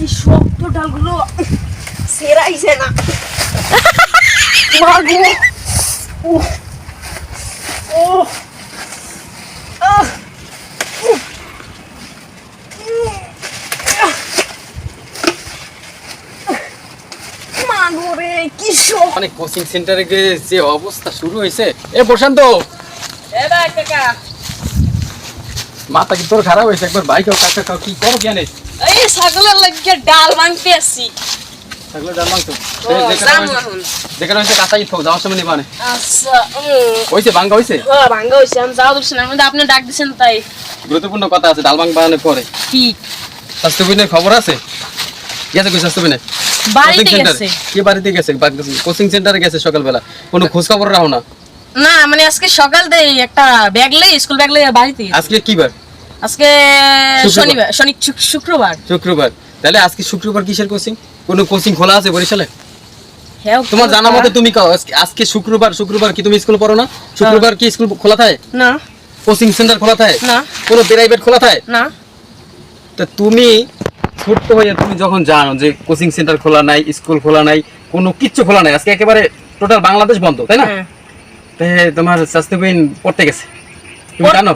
কি শক্ত ডালগুলো সেরাইছে না। মাগো মানে কোচিং সেন্টারে গিয়ে যে অবস্থা শুরু হয়েছে। এ প্রশান্ত। কাকা। মাথা কি তোর খারাপ হয়েছে? একবার বাইক কাকা কাউ কি করো জানে এই ছাগলের লাগিয়ে ডাল ভাঙতে আসছি সেগুলো জানলাম তো ও, যাম এখন। যেখানে হয়েছে যাওয়ার সময় নিবানে আচ্ছা উম, ভাঙ্গা হয়েছে ও, ভাঙ্গা হয়েছে আমি যাওয়া দিচ্ছি না আমি আপনি ডাক দিচ্ছেন তাই। গুরুত্বপূর্ণ কথা আছে ডাল ভাঙ বানানোর পরে। কি? স্বাস্থ্যবিনের খবর আছে? গেছে কই স্বাস্থ্যবিনে বাড়িতে গেছে। কি বাড়িতে গেছে? কোচিং সেন্টারে গেছে সকালবেলা। কোনো খোঁজ খবর রাখো না। না মানে আজকে সকাল থেকে একটা ব্যাগ লই স্কুল ব্যাগ লই বাড়িতে আজকে কি বার? আজকে শনিবার শনি শুক্রবার। শুক্রবার। তাহলে আজকে শুক্রবার কিসের কোচিং কোনো কোচিং খোলা আছে বরিশালে? হ্যাঁ তোমার জানা মতে তুমি আজকে- শুক্রবার শুক্রবার কি তুমি স্কুল পড়ো না? শুক্রবার কি স্কুল খোলা থাকে? না। কোচিং সেন্টার খোলা থাকে? না। কোনো প্রাইভেট খোলা থাকে? না। তা তুমি ছোট্ট হয়ে তুমি যখন জানো যে কোচিং সেন্টার খোলা নাই স্কুল খোলা নাই কোনো কিচ্ছু খোলা নাই আজকে একেবারে টোটাল বাংলাদেশ বন্ধ তাই না? হ্যাঁ। তোমার স্বাস্থ্যবিহীন পড়তে গেছে। তুমি জানো?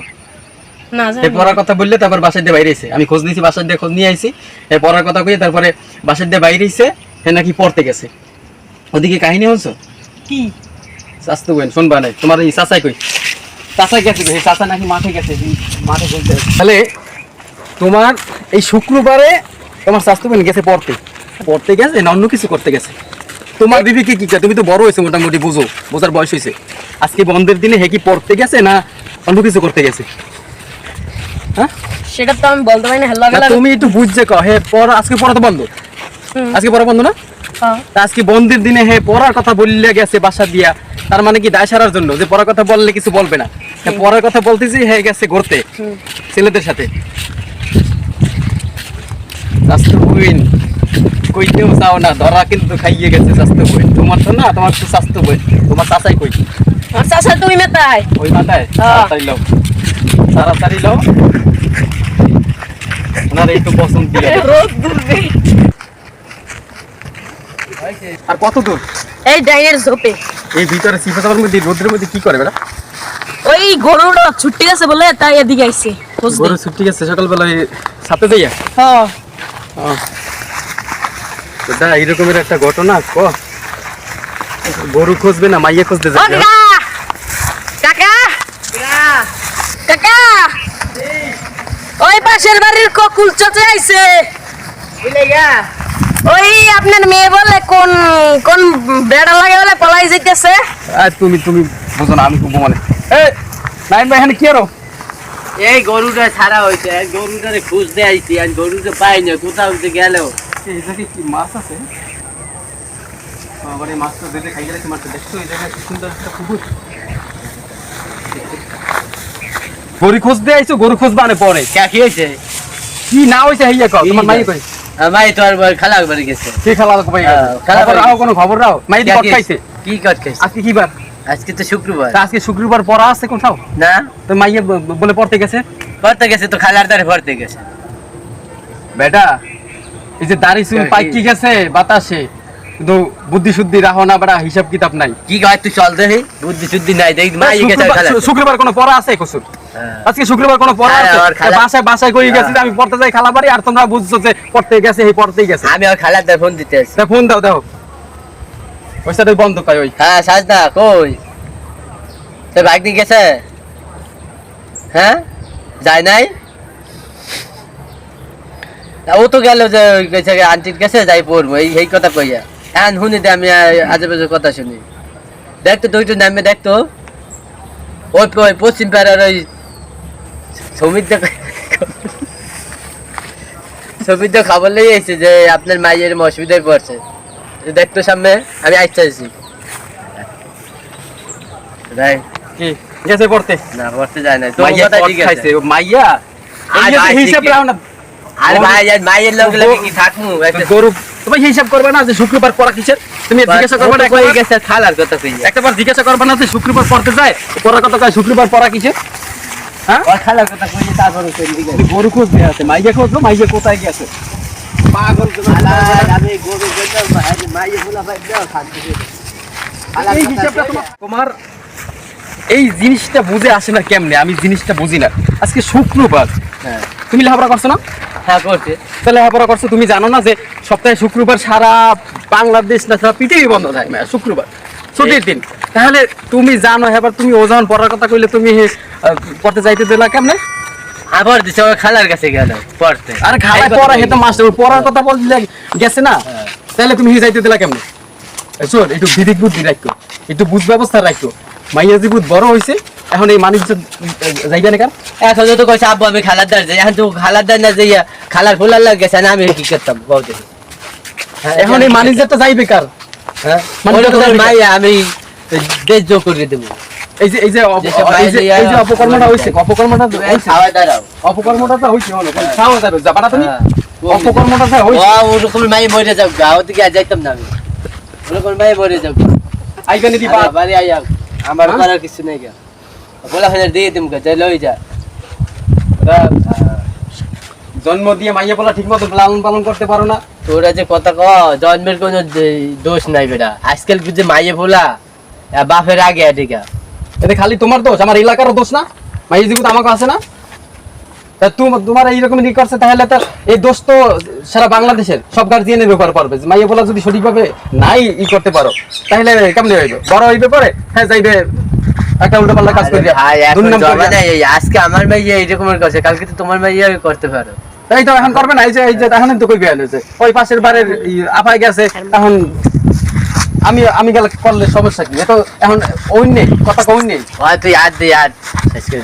এ পড়ার কথা বললে তারপর বাসায় দিয়ে বাইরে এসে আমি খোঁজ নিয়েছি বাসায় দিয়ে খোঁজ নিয়ে আইছি। এ পড়ার কথা কই তারপরে বাসায় দিয়ে বাইরে এসে হে নাকি পড়তে গেছে। ওদিকে কাহিনী হচ্ছে কি? স্বাস্থ্য বইন শুনবা নাই? তোমার এই চাচাই কই? চাচাই গেছে চাচা নাকি মাঠে গেছে মাঠে বলতে তাহলে তোমার এই শুক্রবারে তোমার স্বাস্থ্য বইন গেছে পড়তে। পড়তে গেছে না অন্য কিছু করতে গেছে? তোমার দিদিকে কি করে? তুমি তো বড় হয়েছে মোটামুটি বুঝো বোঝার বয়স হয়েছে। আজকে বন্ধের দিনে হে কি পড়তে গেছে না অন্য কিছু করতে গেছে? হ্যাঁ? সেটা তো আমি বলতে পারি না হ্যালো না, তুমি একটু বুঝছে কও হে পড়া আজকে পড়া তো বন্ধ? আজকে পড়া বন্ধ না? আজকে বন্ধের দিনে হে পড়ার কথা বললে গেছে বাসা দিয়া তার মানে কি দায় সারার জন্য? যে পড়ার কথা বললে কিছু বলবে না। পড়ার কথা বলতেছি হে গেছে ঘুরতে ছেলেদের সাথে। স্বাস্থ্য বইন কইতেও চাও না ধরা কিন্তু খাইয়ে গেছে স্বাস্থ্য বইন তোমার তো না তোমার তো স্বাস্থ্য বইন তোমার চাচাই কই? আচ্ছা তুমি মেতাই ওই মাথায়। হ্যাঁ। তাড়াতাড়ি লও ওনার একটু পছন্দ দিয়ে রোদ দূরবে আর কত দূর? এই ডাইনের ঝোপে। এই ভিতরে সিফাতার মধ্যে রোদের মধ্যে কি করে বেটা? ওই গরুটা ছুটি আছে বলে তাই এদিকে আইছে। গরু ছুটি গেছে সকালবেলা সাথে যাইয়া? হ্যাঁ। এটা এইরকমের একটা ঘটনা ক? গরু খুঁজবে না মাইয়া খুঁজতে যাবে কাকা কাকা কাকা ওই পাশের বাড়ির ককুল চচে আইছে। ওই আপনার মেয়ে বলে কোন কোন বেড়া লাগে বলে পলাই যাইতেছে। আর তুমি তুমি বুঝো না আমি খুব মানে এই নাইন ভাই এখানে কি আরও এই গরুটা ছাড়া হয়েছে এই গরুটারে খুঁজতে আইছি আর গরুটা পাই না কোথাও গেল। এই জায়গায় কি মাছ আছে? আবার এই মাছটা দেখে খাই গেলে কি মাছটা দেখছ এই জায়গায় সুন্দর একটা পুকুর। গরু খুঁজতে আইছো গরু খুঁজবা আনে পরে। কে কি হয়েছে কি না হইছে হইয়া কও তোমার মাই কই? মাই তো আর খালা একবার গেছে। কি খেলা কই খেলা করে রাও কোনো খবর রাও মাই দি কে কট খাইছে। কি কট খাইছে? আজকে কি বার? আজকে তো শুক্রবার। আজকে শুক্রবার পড়া আছে কোথাও না। তো মাইয়ে বলে পড়তে গেছে? পড়তে গেছে তো খালার দ্বারে পড়তে গেছে। বেটা এই যে দাড়ি চুল কি? পাইকি গেছে বাতাসে? কিন্তু বুদ্ধি শুদ্ধি রাখো না বেটা হিসাব কিতাব নাই। কি কয় তুই চল দেখি। বুদ্ধি শুদ্ধি নাই দেখ মাই গেছে শুক্রবার- কোনো পড়া আছে কসুর। আজকে শুক্রবার কোনো পড়া হ্যাঁ, আছে? খালা- বাসায় বাসায় কই গেছি আমি পড়তে যাই খালা বাড়ি আর তোমরা বুঝছ যে পড়তে গেছে এই পড়তেই গেছে। আমি আর খালার দ্বারে ফোন দিতে তা ফোন দাও দাও। ওই সাথে বন্ধ কয় ওই। হ্যাঁ সাজদা কই? সে বাইক নিয়ে গেছে? হ্যাঁ? যায় নাই? ও তো গেল যে গেছে আন্টির কাছে যাই পড়ব। এই এই কথা কইয়া। এখন শুনি দে আমি আজে বাজে কথা শুনি। দেখতো তুই তো নামে দেখতো ওই ওই পশ্চিম পাড়ার ওই সমিত সমিত খবর লেগে এসেছে যে আপনার মায়ের অসুবিধায় পড়ছে। দেখতো সামনে আমি আসছি কি? গেছে পড়তে। না পড়তে যায় না তো কথা ঠিক আছে মাইয়া? আর এই যে ভাই হিসাব ঠিকই। না। আর ভাই মায়ের লোক লাগে কি থাকমু? গরু তুমি হিসাব করবে না যে শুক্রবার পড়া কিসের? তুমি জিজ্ঞাসা করবে না কই একটাবার? গেছে খালার কথা কই একটাবার জিজ্ঞাসা করবে না যে শুক্রবার পড়তে যায়? পড়ার কথা কয় শুক্রবার পড়া কিসের? গরু খোঁজ দিয়ে আছে খোঁজলো মাইয়া কোথায় গেছে? পাগল আমি গরু এই হিসাবটা তোমার তোমার এই জিনিসটা বুঝে আসে না কেমনে? আমি জিনিসটা বুঝি না। আজকে শুক্রবার। হ্যাঁ। তুমি লেখাপড়া করছ না? হ্যাঁ করছে। তো লেখাপড়া করছ তুমি জানো না যে সপ্তাহে শুক্রবার সারা বাংলাদেশ না সারা পৃথিবী বন্ধ থাকে শুক্রবার। ছুটির দিন। তাহলে তুমি জানো এবার তুমি ও যখন পড়ার কথা কইলে তুমি পড়তে যাইতে দিলা কেমনে? আবার দিছে ওই খালার কাছে গেল পড়তে। আর কথা পড়া বলি। হেতো মাস্টার পড়ার কথা বললে গেছে না? হ্যাঁ। তাহলে তুমি হি যাইতে দিলা কেমনে? শোন একটু বিদিক বুদ্ধি রাখো একটু বুঝ ব্যবস্থা রাখো। মাইয়া যে বুধ বড় হয়েছে এখন এই মানুষ যাইবে না কার এখন তো কইছে আব্বু আমি খালার দার যাই এখন তো খালার দার না যাইয়া খালার খোলার লাগে গেছে না আমি কি করতাম? বলতে এখন এই ম্যানেজারটা যাইবে কার? হ্যাঁ? মানে আমি দেশ যোগ করে দেবো। এই যে এই যে অপ- যেসব এই যে বাইরে এই যে অপকর্মটা হইছে অপকর্মটা তো হইছে। খাওয়া দাঁড়াও। অপকর্মটা তো হইছে হলো খাওয়া যাবে যাবা তুমি। অপকর্মটা তো ও ওরকম মাই মরে যাও গাও থেকে আর যাইতাম না আমি। ওরকম মাই মরে যাও আইবে দিবা। বাড়ি আইয়া আমার হ্যাঁ? করার কিছু নেই গা। বলা দিয়ে দিম গা যাই লই যা। জন্ম দিয়ে মাইয়া বলা ঠিক মতো লালন পালন করতে পারো না। তোরা যে কথা ক জন্মের কোনো দোষ নাই বেটা। আজকাল যে মাইয়ে ভোলা আহ, বাপের আগে এদিকা। এতে খালি তোমার দোষ আমার এলাকারও দোষ না? মাইয়া জীবন আমাকে আছে না? তা তুম- তোমার এইরকম ই করছে তাহলে তো এই দোষ তো সারা বাংলাদেশের। সব গার্জিয়ানের ব্যাপার পারবে মাইয়া বলা যদি সঠিকভাবে নাই ই করতে পারো তাহলে কেমনে হইবে? বড় হইবে পরে? হ্যাঁ যাইবে। একটা উল্টো পাল্টা কাজ এই আজকে আমার মাইয়া এইরকমের করছে কালকে তো তোমার মাইয়া করতে পারো। তাই তো এখন করবে না এই যে এই যে এখন তো কই গেল যে ওই পাশের বাড়ির আপায় গেছে এখন আমি আমি গেলে করলে সমস্যা কি? তো এখন ওই নেই কথা কই নেই। ভাই তুই আর দে আর শেষ করে